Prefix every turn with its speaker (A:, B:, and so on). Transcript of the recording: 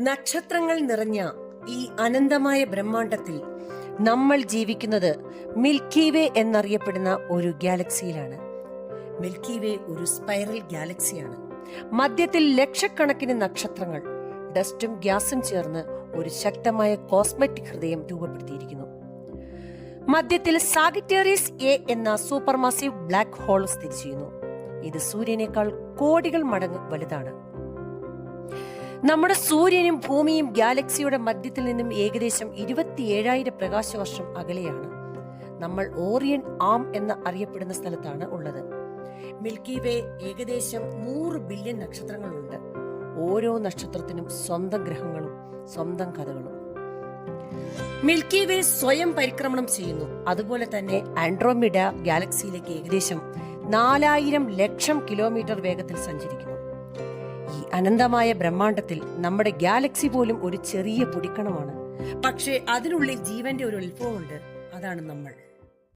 A: നക്ഷത്രങ്ങൾ നിറഞ്ഞ ഈ അനന്തമായ ബ്രഹ്മാണ്ടത്തിൽ നമ്മൾ ജീവിക്കുന്നത് മിൽക്കി വേ എന്നറിയപ്പെടുന്ന ഒരു ഗാലക്സിയിലാണ്. മിൽക്കി വേ ഒരു സ്പൈറൽ ഗാലക്സിയാണ്. മധ്യത്തിൽ ലക്ഷക്കണക്കിന് നക്ഷത്രങ്ങൾ ഡസ്റ്റും ഗ്യാസും ചേർന്ന് ഒരു ശക്തമായ കോസ്മെറ്റിക് ഹൃദയം രൂപപ്പെടുത്തിയിരിക്കുന്നു. മധ്യത്തിൽ സാഗിറ്റേറിയസ് എ എന്ന സൂപ്പർമാസീവ് ബ്ലാക്ക് ഹോൾ സ്ഥിതി ചെയ്യുന്നു. ഇത് സൂര്യനേക്കാൾ കോടികൾ മടങ്ങ് വലുതാണ്. നമ്മുടെ സൂര്യനും ഭൂമിയും ഗാലക്സിയുടെ മധ്യത്തിൽ നിന്നും ഏകദേശം ഇരുപത്തിയേഴായിരം പ്രകാശ വർഷം അകലെയാണ്. നമ്മൾ ഓറിയൻ ആം എന്ന് അറിയപ്പെടുന്ന സ്ഥലത്താണ് ഉള്ളത്. മിൽക്കി വേ ഏകദേശം നൂറ് ബില്യൺ നക്ഷത്രങ്ങളുണ്ട്. ഓരോ നക്ഷത്രത്തിനും സ്വന്തം ഗ്രഹങ്ങളും സ്വന്തം കഥകളും. മിൽക്കി വേ സ്വയം പരിക്രമണം ചെയ്യുന്നു. അതുപോലെ തന്നെ ആൻഡ്രോമിഡ ഗാലക്സിയിലേക്ക് ഏകദേശം നാലായിരം ലക്ഷം കിലോമീറ്റർ വേഗത്തിൽ സഞ്ചരിക്കുന്നു. ഈ അനന്തമായ ബ്രഹ്മാണ്ടത്തിൽ നമ്മുടെ ഗാലക്സി പോലും ഒരു ചെറിയ പൊടിക്കണമാണ്. പക്ഷേ അതിനുള്ളിൽ ജീവന്റെ ഒരു ഉത്ഭവമുണ്ട് അതാണ് നമ്മൾ.